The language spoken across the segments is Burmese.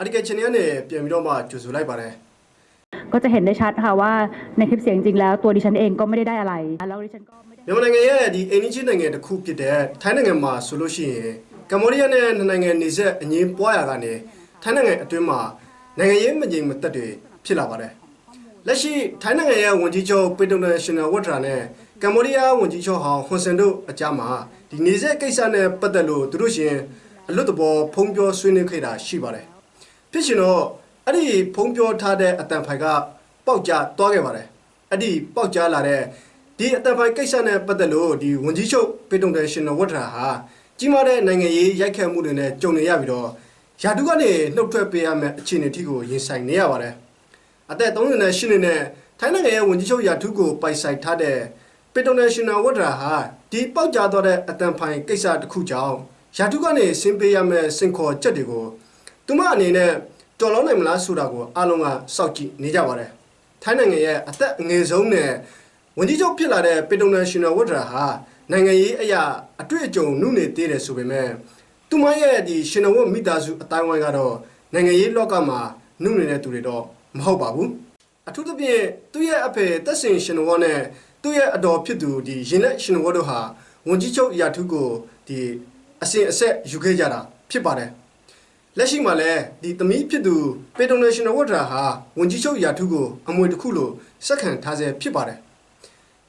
အဒီကချန်နယ်နဲ့ပြန်ပြီးတော့မှကြိုဆိုလိုက်ပါတယ် ก็จะเห็นได้ชัดค่ะว่าในคลิปเสียงจริงๆแล้วตัวดิฉันเองก็ไม่ได้ได้อะไรแล้วดิฉันก็ไม่ได้ မြန်မာနိုင်ငံရဲ့ဒီအိန္ဒိချင်းနိုင်ငံတစ်ခုဖြစ်တဲ့ထိုင်းနိုင်ငံမှာဆိုလို့ရှိရင်ကမ္ဘောဒီးယားနဲ့နှစ်နိုင်ငံနေဆက်အငင်းပွားရကနေထိုင်းနိုင်ငံအတွင်းမှာနိုင်ငံရေးမငြိမ်မသက်တွေဖြစ်လာပါတယ်လက်ရှိထိုင်းနိုင်ငံရဲ့ဝန်ကြီးချုပ်ပေတုန်နယ်ရှင်နယ်ဝတ်ဒရာနဲ့ကမ္ဘောဒီးယားဝန်ကြီးချုပ်ဟောင်းဟွန်ဆန်တို့အကြားမှာဒီနေဆက်ကိစ္စနဲ့ပတ်သက်လို့သူတို့ရှင်အလွတ်တဘောဖုံးပြောဆွေးနွေးခဲ့တာရှိပါတယ် ဖြစ်ရှင်တော့အဲ့ဒီဖုံးပြောထားတဲ့အတန်ဖိုင်ကပေါက်ကြားသွားခဲ့ပါတယ်အဲ့ဒီပေါက်ကြားလာတဲ့ဒီအတန်ဖိုင်ကိစ္စနဲ့ပတ်သက်လို့ဒီဝန်ကြီးချုပ်ပေတုံတယ်ရှင်ဝတ်ထရာဟာကြီးမားတဲ့နိုင်ငံရေးရိုက်ခတ်မှုတွေနဲ့ကြုံနေရပြီးတော့ယာတုကနေနှုတ်ထွက်ပေးရမယ့်အခြေအနေထိကိုရင်ဆိုင်နေရပါတယ်။အသက်38နှစ်နဲ့ထိုင်းနိုင်ငံရဲ့ဝန်ကြီးချုပ်ယာတုကိုပိုင်ဆိုင်ထားတဲ့ပေတုံတယ်ရှင်ဝတ်ထရာဟာဒီပေါက်ကြားသွားတဲ့အတန်ဖိုင်ကိစ္စတစ်ခုကြောင့်ယာတုကနေဆင်းပေးရမယ့်စင်ခေါ်ချက်တွေကို သူမအနေနဲ့တော်လုံးနိုင်မလားဆိုတာကိုအားလုံးကစောင့်ကြည့်နေကြပါတယ်။ထိုင်းနိုင်ငံရဲ့အသက်အငယ်ဆုံးနဲ့ဝန်ကြီးချုပ်ဖြစ်လာတဲ့ပေတုံနယ်ရှင်နယ်ဝတ်ဒရာဟာနိုင်ငံရေးအရာအတွေ့အကြုံနုနေသေးတယ်ဆိုပေမဲ့သူမရဲ့ဒီရှင်နယ်ဝတ်မိသားစုအတိုင်းဝိုင်းကတော့နိုင်ငံရေးလောကမှာနုနေတဲ့သူတွေတော့မဟုတ်ပါဘူးအထူးသဖြင့်သူ့ရဲ့အဖေတက်ဆင်ရှင်နယ်ဝတ်နဲ့သူ့ရဲ့အတော်ဖြစ်သူဒီရင်လက်ရှင်နယ်ဝတ်တို့ဟာဝန်ကြီးချုပ်အရာထုကိုဒီအစဉ်အဆက်ယူခဲ့ကြတာဖြစ်ပါတယ် လက်ရှိမှာလည်းဒီသမီးဖြစ်သူပေတုံနယ်ရှင်နယ်ဝတ်ဒရာဟာဝန်ကြီးချုပ်အရာထုကိုအမွေတစ်ခုလိုစက္ကန့်ထားဆဲဖြစ်ပါတယ်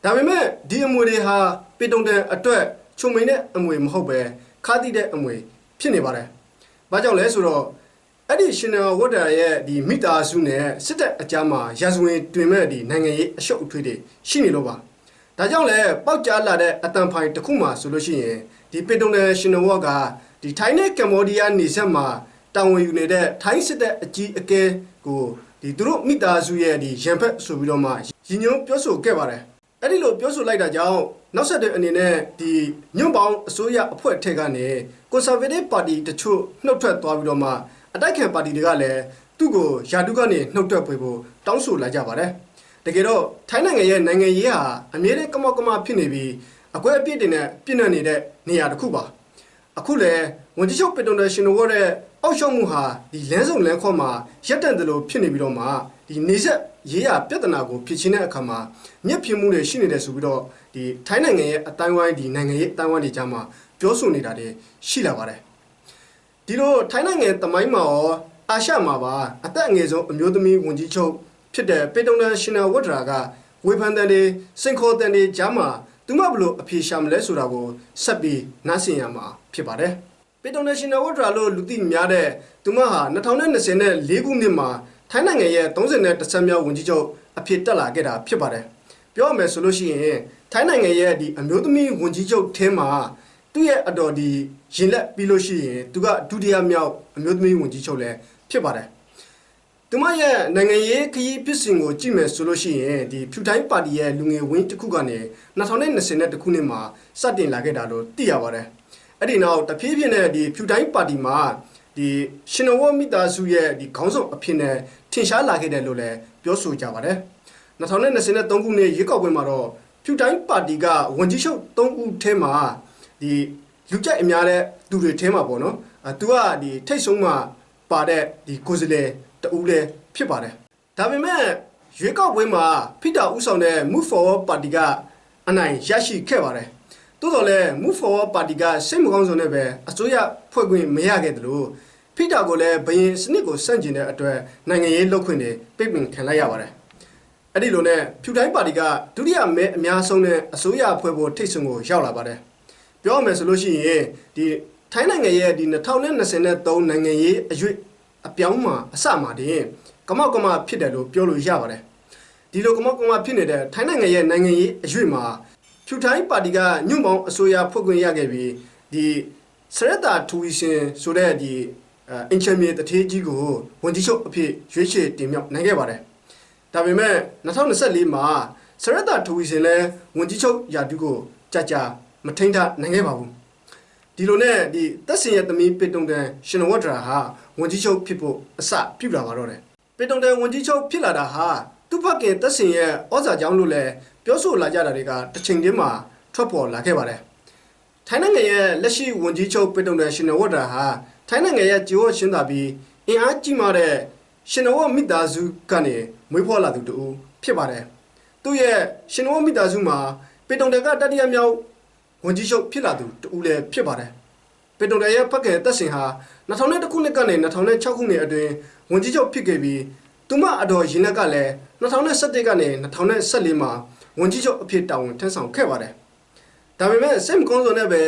ဒါပေမဲ့ဒီအမွေတွေဟာပေတုံတန်အတွက်ချုံမိန်တဲ့အမွေမဟုတ်ပဲခါတိတဲ့အမွေဖြစ်နေပါတယ်။ဘာကြောင့်လဲဆိုတော့အဲ့ဒီရှင်နယ်ဝတ်တာရဲ့ဒီမိသားစုနဲ့စစ်တပ်အကြမ်းမှာရာဇဝင်တွင်မဲ့ဒီနိုင်ငံရေးအရှုပ်အထွေးတွေရှိနေလို့ပါ။ဒါကြောင့်လဲပေါက်ကြားလာတဲ့အတန်ဖိုင်တစ်ခုမှဆိုလို့ရှိရင်ဒီပေတုံတန်ရှင်နယ်ဝတ်က ဒီထိုင်းနဲ့ကမ္ဘောဒီးယားနေဆက်မှာတာဝန်ယူနေတဲ့ထိုင်းစစ်တပ်အကြီးအကဲကိုဒီသူတို့မိသားစုရဲ့ဒီရန်ဖက်ဆိုပြီးတော့မှရည်ညွှန်းပြောဆိုခဲ့ပါတယ်။အဲ့ဒီလိုပြောဆိုလိုက်တာကြောင့်နောက်ဆက်တဲ့အနေနဲ့ဒီညွန့်ပေါင်းအစိုးရအဖွဲ့ထက်ကနေကွန်ဆာဗေးတစ်ပါတီတချို့နှုတ်ထွက်သွားပြီးတော့မှအတိုက်ခံပါတီတွေကလည်းသူ့ကိုယာတုကနေနှုတ်ထွက်ပေးဖို့တောင်းဆိုလာကြပါတယ်။တကယ်တော့ထိုင်းနိုင်ငံရဲ့နိုင်ငံရေးဟာအမြဲတမ်းကမောက်ကမဖြစ်နေပြီးအကွဲအပြစ်တွေနဲ့ပြည့်နှက်နေတဲ့နေရာတစ်ခုပါ။ အခုလေဝန်ကြီးချုပ်ပီတွန်တယ်ရှင်တို့ရဲ့အောက်ရှုံးမှုဟာဒီလမ်းစုံလမ်းခေါ်မှာရက်တန့်တယ်လို့ဖြစ်နေပြီးတော့မှဒီနေဆက်ရေးရပြဿနာကိုဖြေရှင်းတဲ့အခါမှာမြက်ပြင်းမှုတွေရှိနေတယ်ဆိုပြီးတော့ဒီထိုင်းနိုင်ငံရဲ့အတိုင်းဝိုင်းဒီနိုင်ငံရေးအတိုင်းဝိုင်းတွေကြားမှာပြောဆိုနေတာတွေရှိလာပါတယ်ဒီလိုထိုင်းနိုင်ငံတမိုင်းမှာရောအာရှမှာပါအသက်အငယ်ဆုံးအမျိုးသမီးဝန်ကြီးချုပ်ဖြစ်တဲ့ပေတုံနယ်ရှင်နယ်ဝတ်ဒရာကဝေဖန်တဲ့တွေစင်ခေါ်တဲ့တွေကြားမှာသူမဘလို့အဖြေရှာမလဲဆိုတာကိုဆက်ပြီးနားဆင်ရမှာဖြစ်ပါတယ်ပေတုံနယ်ရှင်နယ်ဝတ်ဒရာလို့လူသိများတဲ့သူမဟာ2024ခုနှစ်မှာထိုင်းနိုင်ငံရဲ့30နဲ့10မြောက်ဝန်ကြီးချုပ်အဖြစ်တက်လာခဲ့တာဖြစ်ပါတယ်ပြောရမယ်ဆိုလို့ရှိရင်ထိုင်းနိုင်ငံရဲ့ဒီအမျိုးသမီးဝန်ကြီးချုပ်ထဲမှာသူ့ရဲ့အတော်ဒီရင်လက်ပြီးလို့ရှိရင်သူကဒုတိယမြောက်အမျိုးသမီးဝန်ကြီးချုပ်လည်းဖြစ်ပါတယ် သူမရဲ့နိုင်ငံရေးခရီးဖြစ်စဉ်ကိုကြည့်မယ်ဆိုလို့ရှိရင်ဒီဖြူတိုင်းပါတီရဲ့လူငယ်ဝင်းတစ်ခုကနေ2020ခုနှစ်မှာစတင်လာခဲ့တာလို့သိရပါတယ်။အဲ့ဒီနောက်တဖြည်းဖြည်းနဲ့ဒီဖြူတိုင်းပါတီမှာဒီရှင်နဝမိသားစုရဲ့ဒီခေါင်းဆောင်အဖြစ်နဲ့ထင်ရှားလာခဲ့တယ်လို့လည်းပြောဆိုကြပါတယ်။2023ခုနှစ်ရွေးကောက်ပွဲမှာတော့ဖြူတိုင်းပါတီကဝန်ကြီးချုပ်3ဦးထဲမှာဒီလူကြိုက်အများတဲ့သူတွေထဲမှာပေါ့နော်။အဲသူကဒီထိတ်ဆုံးမှာပါတဲ့ဒီကိုယ်စားလှယ် တူလည်းဖြစ်ပါတယ်ဒါပေမဲ့ရွေးကောက်ပွဲမှာဖိတာဦးဆောင်တဲ့ Move Forward Party ကအနိုင်ရရှိခဲ့ပါတယ်တိုးတော်လည်း Move Forward Party ကစိတ်မကောင်းဆုံးနဲ့ပဲအစိုးရဖွဲ့ခွင့်မရခဲ့တယ်လို့ဖိတာကိုလည်းဘရင်စနစ်ကိုစန့်ကျင်တဲ့အတွက်နိုင်ငံရေးလှုပ်ခွင့်တွေပိတ်ပင်ခံလိုက်ရပါတယ်အဲ့ဒီလိုနဲ့ဖြူတိုင်းပါတီကဒုတိယမဲအများဆုံးနဲ့အစိုးရဖွဲ့ဖို့ထိတ်ဆုံကိုရောက်လာပါတယ်ပြောရမယ်ဆိုလို့ရှိရင်ဒီထိုင်းနိုင်ငံရဲ့ဒီ2023နိုင်ငံရေးအရွေ့ အပြောင်းမှာအစမှာတင်ကမောက်ကမဖြစ်တယ်လို့ပြောလို့ရပါတယ်ဒီလိုကမောက်ကမဖြစ်နေတဲ့ထိုင်းနိုင်ငံရဲ့နိုင်ငံရေးအရွေ့မှာဖြူထိုင်းပါတီကညွန့်ပေါင်းအစိုးရဖွဲ့ခွင့်ရခဲ့ပြီးဒီစရတာထူဝီရှင်ဆိုတဲ့ဒီအင်ချမီတထေးကြီးကိုဝန်ကြီးချုပ်အဖြစ်ရွေးချယ်တင်မြှောက်နိုင်ခဲ့ပါတယ်ဒါပေမဲ့2024မှာစရတာထူဝီရှင်လည်းဝန်ကြီးချုပ်ယာတူကိုကြာကြာမထိန်ထနိုင်ခဲ့ပါဘူး ဒီလိုနဲ့ဒီတက်စင်ရဲ့သမီးပေတုံတန်ရှင်ဝတ်ဒရာဟာဝန်ကြီးချုပ်ဖြစ်ဖို့အစပြုလာပါတော့တယ်ပေတုံတန်ဝန်ကြီးချုပ်ဖြစ်လာတာဟာသူ့ဖခင်တက်စင်ရဲ့ဩဇာကြောင့်လို့လည်းပြောဆိုလာကြတာတွေကတစ်ချိန်တည်းမှာထွက်ပေါ်လာခဲ့ပါတယ်ထိုင်းနိုင်ငံရဲ့လက်ရှိဝန်ကြီးချုပ်ပေတုံတန်ရှင်ဝတ်ဒရာဟာထိုင်းနိုင်ငံရဲ့ဂျီဝရှင်းသာပြီးအင်အားကြီးမားတဲ့ရှင်တော်ဝမိသားစုကနေမွေးဖွားလာသူတူဖြစ်ပါတယ်သူရဲ့ရှင်တော်ဝမိသားစုမှာပေတုံတက်ကတတိယမြောက် ဝန်ကြီးချုပ်ဖြစ်လာသူတူလည်းဖြစ်ပါတယ်ပေတုံတက်ရဲ့ဖက်ကဲတက်စင်ဟာ2001ခုနှစ်ကနေ2006ခုနှစ်အတွင်းဝန်ကြီးချုပ်ဖြစ်ခဲ့ပြီးသူမအတော်ရင်လက်ကလည်း2017ကနေ2014မှာဝန်ကြီးချုပ်အဖြစ်တာဝန်ထမ်းဆောင်ခဲ့ပါတယ်ဒါပေမဲ့စိတ်မကောင်းစွာနဲ့ပဲ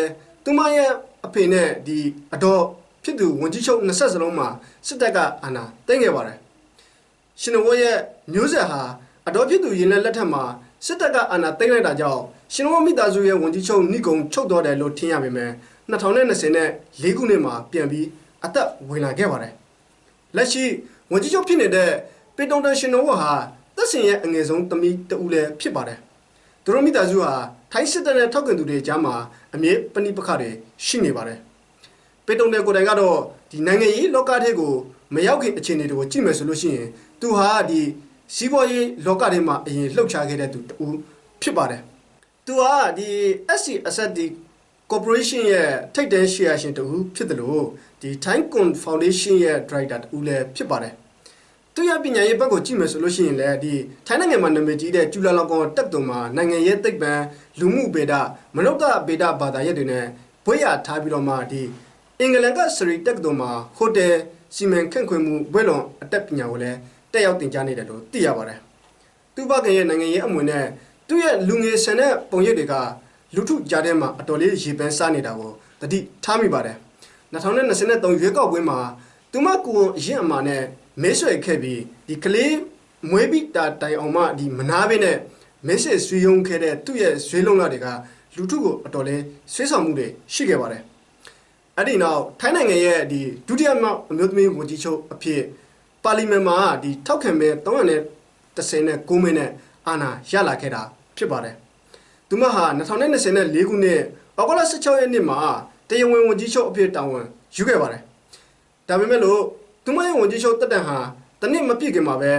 သူမရဲ့အဖေနဲ့ဒီအတော်ဖြစ်သူဝန်ကြီးချုပ်20စလုံးမှာစစ်တပ်ကအာဏာသိမ်းခဲ့ပါတယ်ရှင်နဝရဲ့မျိုးဆက်ဟာအတော်ဖြစ်သူရင်လက်လက်ထက်မှာစစ်တပ်ကအာဏာသိမ်းလိုက်တာကြောင့် ရှင်နဝမိသားစုရဲ့ဝန်ကြီးချုပ်နိဂုံချုပ်တော်တယ်လို့ထင်ရပေမဲ့2020နဲ့၄ခုနှစ်မှာပြန်ပြီးအသက်ဝင်လာခဲ့ပါတယ်လက်ရှိဝန်ကြီးချုပ်ဖြစ်နေတဲ့ပေတုံတန်ရှင်နဝဟာသက်စင်ရဲ့အငယ်ဆုံးသမီးတဦးလည်းဖြစ်ပါတယ်သူတို့မိသားစုဟာထိုင်းစစ်တပ်နဲ့ထောက်ခံသူတွေကြားမှာအမြဲပဏိပခတွေရှိနေပါတယ်။ပေတုံတဲ့ကိုယ်တိုင်ကတော့ဒီနိုင်ငံရေးလောကထဲကိုမရောက်ခင်အခြေအနေတွေကိုကြည့်မယ်ဆိုလို့ရှိရင်သူဟာဒီစီးပွားရေးလောကထဲမှာအရင်လှုပ်ရှားခဲ့တဲ့သူတူဖြစ်ပါတယ်။ သူဟာဒီ SC Asset ဒီ Corporation ရဲ့ထိပ်တန်း share ရှင်တူဖြစ်တယ်လို့ဒီ Thai Con Foundation ရဲ့ director တူလည်းဖြစ်ပါတယ်။သူရပညာရေးဘက်ကိုကြည့်မယ်ဆိုလို့ရှိရင်လည်းဒီထိုင်းနိုင်ငံမှာနာမည်ကြီးတဲ့ကျူလာလောင်ကောင်တက်တုံမှာနိုင်ငံရေးသိပ္ပံလူမှုဗေဒမနုဿဗေဒဘာသာရပ်တွေနဲ့ဘွဲ့ရထားပြီးတော့မှဒီအင်္ဂလန်ကစရီတက်တုံမှာဟိုတယ်စီမံခန့်ခွဲမှုဘွဲ့လွန်အတက်ပညာကိုလည်းတက်ရောက်တင်ကြားနေတယ်လို့သိရပါတယ်။သူ့ဘကရဲ့နိုင်ငံရေးအမွေနဲ့ သူ့ရဲ့လူငယ်ဆန်တဲ့ပုံရိပ်တွေကလူထုကြားထဲမှာအတော်လေးရေပန်းစားနေတာကိုတတိထားမိပါတယ်။2023ရွေးကောက်ပွဲမှာသူမကိုယ်အရင်အမှားနဲ့မဲဆွယ်ခဲ့ပြီးဒီကလေးမွေးပြီးတာတိုင်အောင်မှဒီမနာဘဲနဲ့မဲဆွယ်ဆွေးယုံခဲ့တဲ့သူ့ရဲ့ဆွေးလုံးလာတွေကလူထုကိုအတော်လေးဆွေးဆောင်မှုတွေရှိခဲ့ပါတယ်။အဲ့ဒီနောက်ထိုင်းနိုင်ငံရဲ့ဒီဒုတိယမြောက်အမျိုးသမီးဝန်ကြီးချုပ်အဖြစ်ပါလီမန်မှာဒီထောက်ခံမဲ339မဲနဲ့အာဏာရလာခဲ့တာ ဖြစ်ပါတယ်။သူမဟာ2024ခုနှစ်ဩဂုတ်လ16ရက်နေ့မှာတရားဝင်ဝန်ကြီးချုပ်အဖြစ်တာဝန်ယူခဲ့ပါတယ်။ဒါပေမဲ့လို့သူမရဲ့ဝန်ကြီးချုပ်တက်တန်ဟာတနစ်မပြည့်ခင်မှာပဲ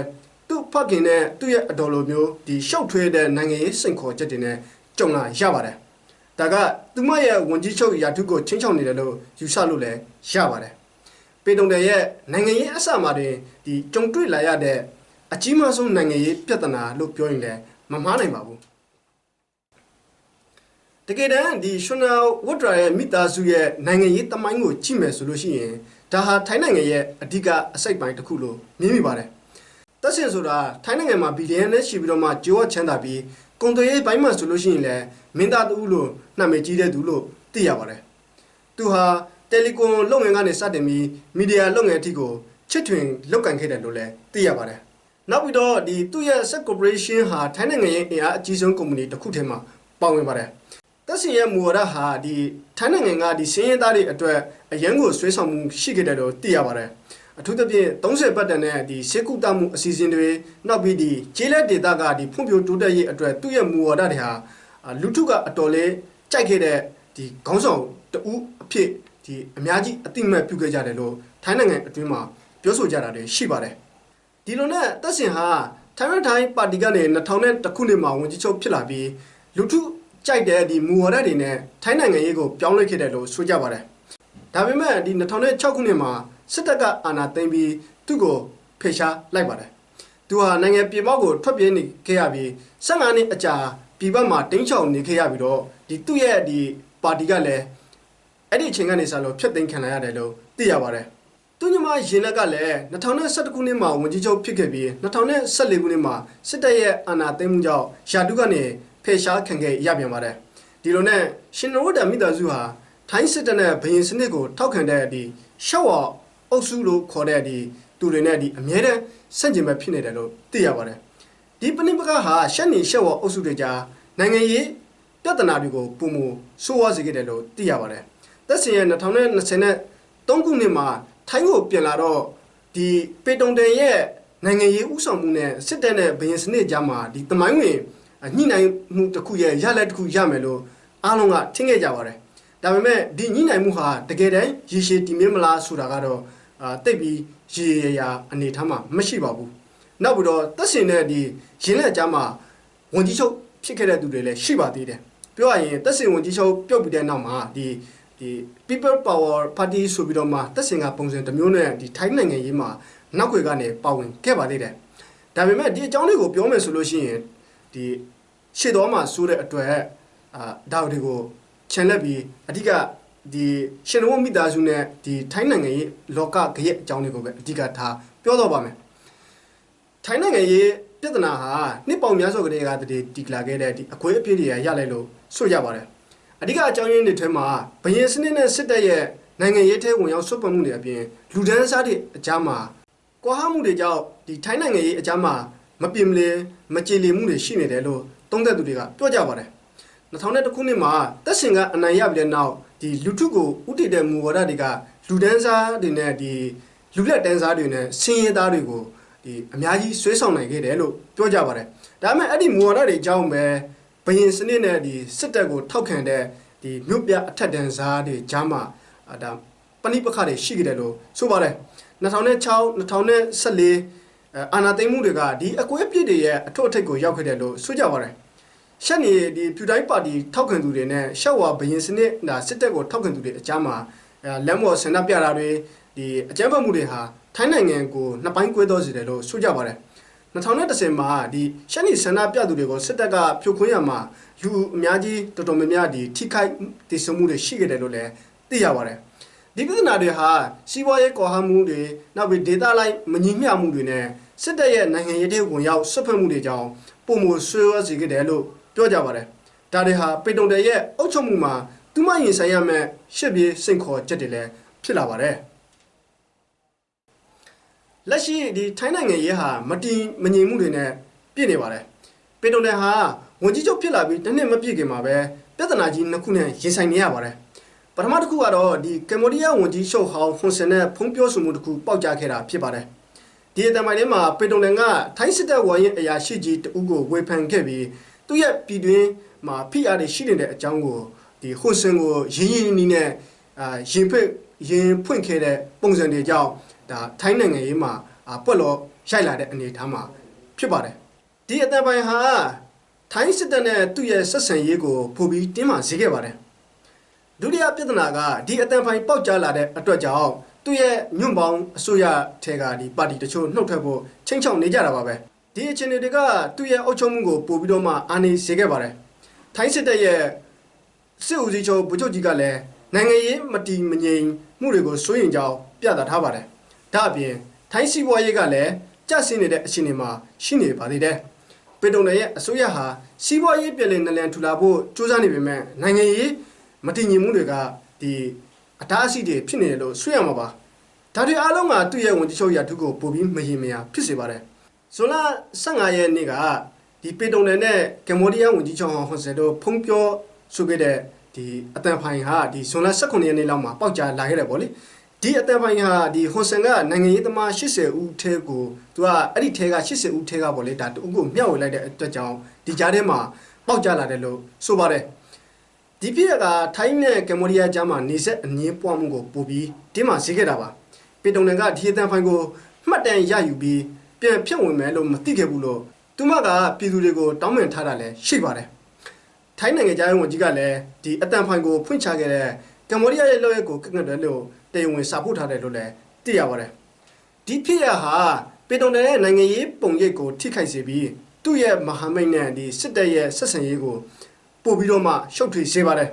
သူ့ဖခင်နဲ့သူ့ရဲ့အတော်လိုမျိုးဒီရှောက်ထွေးတဲ့နိုင်ငံရေးစိန်ခေါ်ချက်တွေနဲ့ကြုံလာရပါတယ်။ဒါကသူမရဲ့ဝန်ကြီးချုပ်ရာထူးကိုချင်းချောက်နေတယ်လို့ယူဆလို့လည်းရပါတယ်။ပေတုံတယ်ရဲ့နိုင်ငံရေးအစမှာတွင်ဒီကြုံတွေ့လာရတဲ့အကြီးမားဆုံးနိုင်ငံရေးပြဿနာလို့ပြောရင်လည်း မမှားနိုင်ပါဘူး။တကယ်တမ်းဒီရှင်နာဝတ်ဒရာရဲ့မိသားစုရဲ့နိုင်ငံရေးတမိုင်းကိုကြည့်မယ်ဆိုလို့ရှိရင်ဒါဟာထိုင်းနိုင်ငံရဲ့အဓိကအစိတ်ပိုင်းတစ်ခုလို့မြင်မိပါတယ်။တက်ဆင်ဆိုတာထိုင်းနိုင်ငံမှာဘီလီယံနဲ့ရှိပြီးတော့မှကြိုးဝချမ်းသာပြီးကုန်သွယ်ရေးဘိုင်းမှာဆိုလို့ရှိရင်လည်းမင်းသားတူလို့နှံ့မကြီးတဲ့သူလို့သိရပါတယ်။သူဟာတယ်လီကွန်လုပ်ငန်းကနေစတင်ပြီးမီဒီယာလုပ်ငန်းအထိကိုချစ်ထွင်လုပ်ကန်ခဲ့တယ်လို့လည်းသိရပါတယ်။ နောက်ပြီးတော့ဒီသူ့ရဲ့ Set Corporation ဟာထိုင်းနိုင်ငံရဲ့အင်အားအကြီးဆုံးကုမ္ပဏီတစ်ခုထဲမှာပါဝင်ပါတယ်။တက်စီရဲ့မူဝါဒဟာဒီထိုင်းနိုင်ငံကဒီစင်းရဲသားတွေအတွက်အရန်ကိုဆွဲဆောင်မှုရှိခဲ့တယ်လို့သိရပါတယ်အထူးသဖြင့်30ပတ်တန်တဲ့ဒီစေကုတမှုအစီအစဉ်တွေနောက်ပြီးဒီကျေးလက်ဒေသကဒီဖွံ့ဖြိုးတိုးတက်ရေးအတွက်သူ့ရဲ့မူဝါဒတွေဟာအာလူထုကအတော်လေးကြိုက်ခဲ့တဲ့ဒီခေါင်းဆောင်တဦးအဖြစ်ဒီအများကြီးအတိအမှတ်ပြုခဲ့ကြတယ်လို့ထိုင်းနိုင်ငံအတွင်းမှာပြောဆိုကြတာတွေရှိပါတယ် ဒီလိုနဲ့တက်စင်ဟာထိုင်းရထိုင်းပါတီကနေ2000ခုနှစ်မှာဝန်ကြီးချုပ်ဖြစ်လာပြီးလူထုကြိုက်တဲ့ဒီမူဝါဒတွေနဲ့ထိုင်းနိုင်ငံရေးကိုပြောင်းလဲခဲ့တယ်လို့ဆိုကြပါတယ်။ဒါပေမဲ့ဒီ2006ခုနှစ်မှာစစ်တပ်ကအာဏာသိမ်းပြီးသူ့ကိုဖယ်ရှားလိုက်ပါတယ်။သူဟာနိုင်ငံပြည်ပကိုထွက်ပြေးနေခဲ့ရပြီး15နှစ်အကြာပြည်ပမှာတင်းချောင်နေခဲ့ရပြီးတော့ဒီသူ့ရဲ့ဒီပါတီကလည်းအဲ့ဒီအချိန်ကနေစလို့ဖြတ်သိမ်းခံလိုက်ရတယ်လို့သိရပါတယ်။ သူညမရင်လက်ကလည်း2011ခုနှစ်မှာဝန်ကြီးချုပ်ဖြစ်ခဲ့ပြီး2014ခုနှစ်မှာစစ်တပ်ရဲ့အာဏာသိမ်းမှုကြောင့်ယာတုကနေဖယ်ရှားခံခဲ့ရပြန်ပါတယ်။ဒီလိုနဲ့ရှင်နဝဒမိသားစုဟာထိုင်းစစ်တပ်နဲ့ဘရင်စနစ်ကိုထောက်ခံတဲ့ဒီရှော့ဝအုပ်စုလို့ခေါ်တဲ့ဒီသူတွေနဲ့ဒီအမြဲတမ်းဆန့်ကျင်ဘက်ဖြစ်နေတယ်လို့သိရပါတယ်။ဒီပဏိပကဟာရှက်နေရှော့ဝအုပ်စုတွေကြားနိုင်ငံရေးပြဿနာတွေကိုပုံမဆိုးဝါးစေခဲ့တယ်လို့သိရပါတယ်။သက်စင်ရဲ့2023ခုနှစ်မှာ ထိုင်းကိုပြန်လာတော့ဒီပေတုံတန်ရဲ့နိုင်ငံရေးဥဆောင်မှုနဲ့စစ်တပ်နဲ့ဘရင်စနစ်ကြားမှာဒီတမိုင်းဝင်ညှိနှိုင်းမှုတစ်ခုရဲ့ရလက်တစ်ခုရမယ်လို့အားလုံးကထင်ခဲ့ကြပါတယ်။ဒါပေမဲ့ဒီညှိနှိုင်းမှုဟာတကယ်တမ်းရေရှည်တည်မြဲမလားဆိုတာကတော့အာတိတ်ပြီးရေရရာအနေထားမှာမရှိပါဘူး။နောက်ပြီးတော့သက်စင်တဲ့ဒီရင်းလက်ကြားမှာဝန်ကြီးချုပ်ဖြစ်ခဲ့တဲ့သူတွေလည်းရှိပါသေးတယ်။ပြောရရင်သက်စင်ဝန်ကြီးချုပ်ပြုတ်ပြီးတဲ့နောက်မှာဒီ ဒီ People Power Party ဆိုပြီးတော့မှတက်စင်ကပုံစံတစ်မျိုးနဲ့ဒီထိုင်းနိုင်ငံရေးမှာနောက်ွယ်ကနေပါဝင်ခဲ့ပါသေးတယ်ဒါပေမဲ့ဒီအကြောင်းလေးကိုပြောမယ်ဆိုလို့ရှိရင်ဒီရှေ့တော်မှာဆိုတဲ့အတွက်အာဒါတွေကိုခြံလက်ပြီးအဓိကဒီရှင်တော်မိသားစုနဲ့ဒီထိုင်းနိုင်ငံရေးလောကကြရဲ့အကြောင်းလေးကိုပဲအဓိကထားပြောတော့ပါမယ်ထိုင်းနိုင်ငံရေးပြဿနာဟာနှစ်ပေါင်များစွာကလေးကတည်းကတီကလာခဲ့တဲ့ဒီအခွေအပြည့်တွေရလိုက်လို့ဆိုကြပါတယ် အဓိကအကြောင်းရင်းတွေထဲမှာဘယင်စနစ်နဲ့စစ်တပ်ရဲ့နိုင်ငံရေးထဲဝင်ရောက်ဆွတ်ပတ်မှုတွေအပြင်လူဒန်းစားတွေအကြမ်းမှာကွာဟမှုတွေကြောင့်ဒီထိုင်းနိုင်ငံရေးအကြမ်းမှာမပြင်းမလဲမကြေလည်မှုတွေရှိနေတယ်လို့သုံးသပ်သူတွေကပြောကြပါတယ်2001ခုနှစ်မှာတက်စင်ကအနိုင်ရပြီးတဲ့နောက်ဒီလူထုကိုဥတည်တဲ့မူဝါဒတွေကလူဒန်းစားတွေနဲ့ဒီလူလက်တန်းစားတွေနဲ့စင်ရဲသားတွေကိုဒီအများကြီးဆွဲဆောင်နိုင်ခဲ့တယ်လို့ပြောကြပါတယ်ဒါပေမဲ့အဲ့ဒီမူဝါဒတွေအကြောင်းပဲ ဘယင်စနစ်နဲ့ဒီစစ်တပ်ကိုထောက်ခံတဲ့ဒီမြို့ပြအထက်တန်းစားတွေကြားမှာအာဒါပဏိပခတွေရှိခဲ့တယ်လို့ဆိုပါတယ်2006 2014အာနာသိမ့်မှုတွေကဒီအကွဲပြစ်တွေရဲ့အထွတ်အထိပ်ကိုရောက်ခဲ့တယ်လို့ဆိုကြပါတယ်ရှက်နေဒီဖြူတိုင်းပါတီထောက်ခံသူတွေနဲ့ရှက်ဝါဘယင်စနစ်ဒါစစ်တပ်ကိုထောက်ခံသူတွေအကြားမှာအဲလက်မော်ဆန္ဒပြတာတွေဒီအကြမ်းဖက်မှုတွေဟာထိုင်းနိုင်ငံကိုနှစ်ပိုင်းကွဲသွားစေတယ်လို့ဆိုကြပါတယ် 2010မှာဒီရှက်နေဆန္ဒပြသူတွေကိုစစ်တပ်ကဖြိုခွင်းရမှာလူအများကြီးတော်တော်များများဒီထိခိုက်တည်ဆုံမှုတွေရှိခဲ့တယ်လို့လည်းသိရပါတယ်ဒီပြဿနာတွေဟာစီးပွားရေးကော်ဟမှုတွေနောက်ပြီးဒေတာလိုက်မညီမျှမှုတွေနဲ့စစ်တပ်ရဲ့နိုင်ငံရေးတွေဝင်ရောက်ဆွတ်ဖက်မှုတွေကြောင့်ပုံမဆွေးဝါးစေခဲ့တယ်လို့ပြောကြပါတယ်ဒါတွေဟာပေတုံတယ်ရဲ့အုပ်ချုပ်မှုမှာသူမရင်ဆိုင်ရမယ့်ရှစ်ပြေးစိန်ခေါ်ချက်တွေလည်းဖြစ်လာပါတယ် လက်ရှိဒီထိုင်းနိုင်ငံရေးဟာမတည်မငြိမ်မှုတွေနဲ့ပြည့်နေပါတယ်။ပေတုံနယ်ဟာဝန်ကြီးချုပ်ဖြစ်လာပြီးတစ်နှစ်မပြည့်ခင်မှာပဲပြဿနာကြီးနှစ်ခုနဲ့ရင်ဆိုင်နေရပါတယ်။ပထမတစ်ခုကတော့ဒီကမ္ဘောဒီးယားဝန်ကြီးချုပ်ဟောင်းဟွန်ဆန်နဲ့ဖုံးပြောဆိုမှုတစ်ခုပေါက်ကြားခဲ့တာဖြစ်ပါတယ်။ဒီအတမိုင်ထဲမှာပေတုံနယ်ကထိုင်းစစ်တပ်ဝန်ရင်အရာရှိကြီးတဦးကိုဝေဖန်ခဲ့ပြီးသူ့ရဲ့ပြည်တွင်းမှာဖိအားတွေရှိနေတဲ့အကြောင်းကိုဒီဟွန်ဆန်ကိုရင်းရင်းနှီးနှီးနဲ့အာရင်ဖွင့်ရင်ဖွင့်ခဲ့တဲ့ပုံစံတွေကြောင့် ဒါထိုင်းနိုင်ငံရေးမှာအာပွက်လို့ရိုက်လာတဲ့အနေအထားမှာဖြစ်ပါတယ်ဒီအတန်ပိုင်ဟာထိုင်းစစ်တပ်နဲ့သူ့ရဲ့ဆက်ဆံရေးကိုပိုပြီးတင်းမာစေခဲ့ပါတယ်ဒုတိယပြဿနာကဒီအတန်ပိုင်ပေါက်ကြားလာတဲ့အတွက်ကြောင့်သူ့ရဲ့ညွန့်ပေါင်းအစိုးရထဲကဒီပါတီတချို့နှုတ်ထွက်ဖို့ချိန်ချောက်နေကြတာပါပဲဒီအခြေအနေတွေကသူ့ရဲ့အုပ်ချုပ်မှုကိုပိုပြီးတော့မှအာဏာစေခဲ့ပါတယ်ထိုင်းစစ်တပ်ရဲ့စစ်ဦးစီးချုပ်ဗိုလ်ချုပ်ကြီးကလည်းနိုင်ငံရေးမတည်မငြိမ်မှုတွေကိုစိုးရိမ်ကြောင်းပြသထားပါတယ် ဒါအပြင်ထိုင်းစီးပွားရေးကလည်းကျဆင်းနေတဲ့အခြေအနေမှာရှိနေပါသေးတယ်။ပေတုံနယ်ရဲ့အစိုးရဟာစီးပွားရေးပြည်လည်နလန်ထူလာဖို့စူးစမ်းနေပေမဲ့နိုင်ငံရေးမတည်ငြိမ်မှုတွေကဒီအတားအဆီးတွေဖြစ်နေတယ်လို့ဆွေးရမှာပါ။ဒါတွေအားလုံးကသူ့ရဲ့ဝန်ကြီးချုပ်ရာထုကိုပိုပြီးမရင်မရဖြစ်စေပါတယ်။ဇွန်လ15ရက်နေ့ကဒီပေတုံနယ်နဲ့ကမ္ဘောဒီးယားဝန်ကြီးချုပ်ဟွန်ဆန်တို့ဖုံးပြောဆိုခဲ့တဲ့ဒီအတန်ဖိုင်ဟာဒီဇွန်လ18ရက်နေ့လောက်မှာပေါက်ကြားလာခဲ့တယ်ပေါ့လေ။ ဒီအသက်ပိုင်းဟာဒီဟွန်ဆန်ကနိုင်ငံရေးသမား80ဦးထဲကိုသူကအဲ့ဒီထဲက80ဦးထဲကပေါ့လေဒါတူကိုမျှဝေလိုက်တဲ့အတွက်ကြောင့်ဒီကြားထဲမှာပေါက်ကြလာတယ်လို့ဆိုပါတယ်ဒီပြက်ကထိုင်းနဲ့ကမ္ဘောဒီးယားကြားမှာနေဆက်အငင်းပွားမှုကိုပို့ပြီးတင်းမာစေခဲ့တာပါပေတုံနယ်ကဒီအသက်ပိုင်းကိုမှတ်တမ်းရယူပြီးပြန်ဖြတ်ဝင်မယ်လို့မသိခဲ့ဘူးလို့သူမကပြည်သူတွေကိုတောင်းပန်ထားတာလည်းရှိပါတယ်ထိုင်းနိုင်ငံသားဝန်ကြီးကလည်းဒီအတန်ဖိုင်ကိုဖွင့်ချခဲ့တဲ့ကမ္ဘောဒီးယားရဲ့လောက်ရက်ကိုကန့်ကွက်တယ်လို့ တရားဝင်စာပို့ထားတယ်လို့လည်းသိရပါတယ်ဒီဖြစ်ရဟာပေတုံတဲ့နိုင်ငံရေးပုံရိပ်ကိုထိခိုက်စေပြီးသူ့ရဲ့မဟာမိတ်နဲ့ဒီစစ်တပ်ရဲ့ဆက်ဆံရေးကိုပို့ပြီးတော့မှရှုပ်ထွေးစေပါတယ်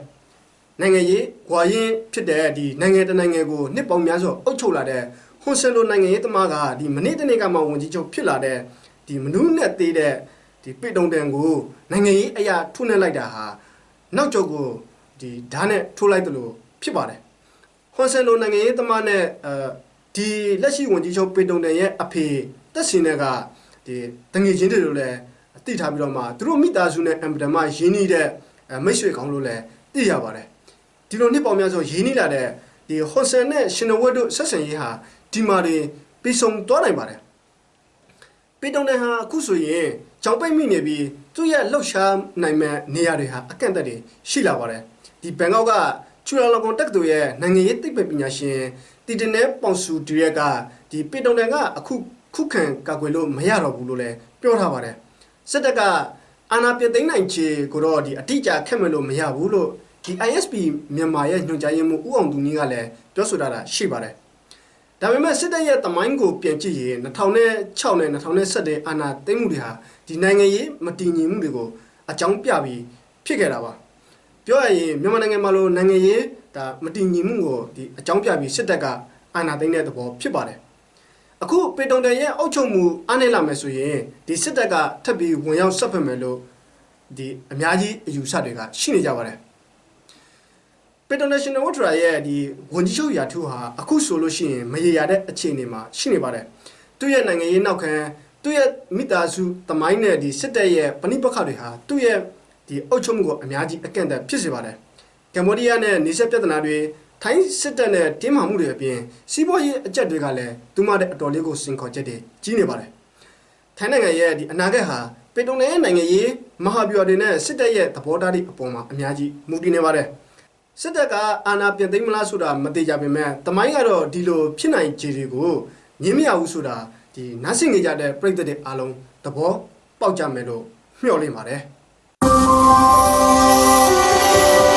နိုင်ငံရေးဝါရင်ဖြစ်တဲ့ဒီနိုင်ငံတနိုင်ငံကိုနှစ်ပေါင်းများစွာအုပ်ချုပ်လာတဲ့ဟွန်ဆန်လိုနိုင်ငံရေးသမားကဒီမနေ့တနေ့ကမှဝန်ကြီးချုပ်ဖြစ်လာတဲ့ဒီမနူးနဲ့သေးတဲ့ဒီပေတုံတန်ကိုနိုင်ငံရေးအရာထုနေလိုက်တာဟာနောက်ကျောကိုဒီဓာတ်နဲ့ထိုးလိုက်တယ်လို့ဖြစ်ပါတယ် ဟွန်ဆန်လိုနိုင်ငံရေးသမားနဲ့အဲဒီလက်ရှိဝန်ကြီးချုပ်ပေတုံတန်ရဲ့အဖေတက်စင်တဲ့ကဒီတငယ်ချင်းတွေလိုလည်းသိထားပြီးတော့မှသူတို့မိသားစုနဲ့အင်ပဒမရင်းနှီးတဲ့မိတ်ဆွေကောင်းလို့လည်းသိရပါတယ်ဒီလိုနှစ်ပေါင်းများစွာရင်းနှီးလာတဲ့ဒီဟွန်ဆန်နဲ့ရှင်နဝတ်တို့ဆက်ဆံရေးဟာဒီမှာတွေပြီးဆုံးသွားနိုင်ပါတယ်ပေတုံတန်ဟာအခုဆိုရင်ကြောင်ပိတ်မိနေပြီးသူ့ရဲ့လှုပ်ရှားနိုင်မဲ့နေရာတွေဟာအကန့်အသတ်တွေရှိလာပါတယ်ဒီဘန်ကောက်က ချူလာလောကွန်တက္ကသိုလ်ရဲ့နိုင်ငံရေးသိပ္ပံပညာရှင်တီတနဲပေါင်စုဒီရက်ကဒီပေတုံတန်ကအခုခုခံကာကွယ်လို့မရတော့ဘူးလို့လည်းပြောထားပါတယ်စစ်တပ်ကအာဏာပြသိမ်းနိုင်ခြေကိုတော့ဒီအတိအကျခက်မဲ့လို့မရဘူးလို့ဒီ ISP မြန်မာရဲ့ညွှန်ကြားရေးမှူးဦးအောင်သူကြီးကလည်းပြောဆိုတာတာရှိပါတယ်ဒါပေမဲ့စစ်တပ်ရဲ့တမိုင်းကိုပြန်ကြည့်ရင်2006နဲ့2017အာဏာသိမ်းမှုတွေဟာဒီနိုင်ငံရေးမတည်ငြိမ်မှုတွေကိုအကြောင်းပြပြီးဖြစ်ခဲ့တာပါ ပြောရရင်မြန်မာနိုင်ငံမှာလို့နိုင်ငံရေးဒါမတည်ငြိမ်မှုကိုဒီအကြောင်းပြပြီးစစ်တပ်ကအာဏာသိမ်းတဲ့သဘောဖြစ်ပါတယ်အခုပေတုံတန်ရဲ့အုပ်ချုပ်မှုအားနည်းလာမယ်ဆိုရင်ဒီစစ်တပ်ကထပ်ပြီးဝင်ရောက်ဆက်ဖက်မယ်လို့ဒီအများကြီးအယူဆတွေကရှိနေကြပါတယ်ပေတုံ National Water ရဲ့ဒီဝန်ကြီးချုပ်ရာထူးဟာအခုဆိုလို့ရှိရင်မရေရာတဲ့အခြေအနေမှာရှိနေပါတယ်သူ့ရဲ့နိုင်ငံရေးနောက်ခံသူ့ရဲ့မိသားစုတမိုင်းနဲ့ဒီစစ်တပ်ရဲ့ပဏိပက္ခတွေဟာသူ့ရဲ့ ဒီအုပ်ချုပ်မှုကိုအများကြီးအကန့်အသတ်ဖြစ်စေပါတယ်ကမ္ဘောဒီးယားနဲ့နေဆက်ပြဿနာတွေထိုင်းစစ်တပ်နဲ့တင်းမာမှုတွေအပြင်စီးပွားရေးအကျက်တွေကလည်းသူမတဲ့အတော်လေးကိုစင်ခေါ်ချက်တွေကြီးနေပါတယ်ထိုင်းနိုင်ငံရဲ့ဒီအနာဂတ်ဟာပေတုံနယ်ရဲ့နိုင်ငံရေးမဟာဗျူဟာတွေနဲ့စစ်တပ်ရဲ့သဘောထားတွေအပေါ်မှာအများကြီးမူတည်နေပါတယ်စစ်တပ်ကအာဏာပြန်သိမ်းမလားဆိုတာမသိကြပေမဲ့တမိုင်းကတော့ဒီလိုဖြစ်နိုင်ခြေတွေကိုငင်းမရဘူးဆိုတာဒီနားဆင်နေကြတဲ့ပြည်သက်တွေအားလုံးသဘောပေါက်ကြမယ်လို့မျှော်လင့်ပါတယ် Thank you.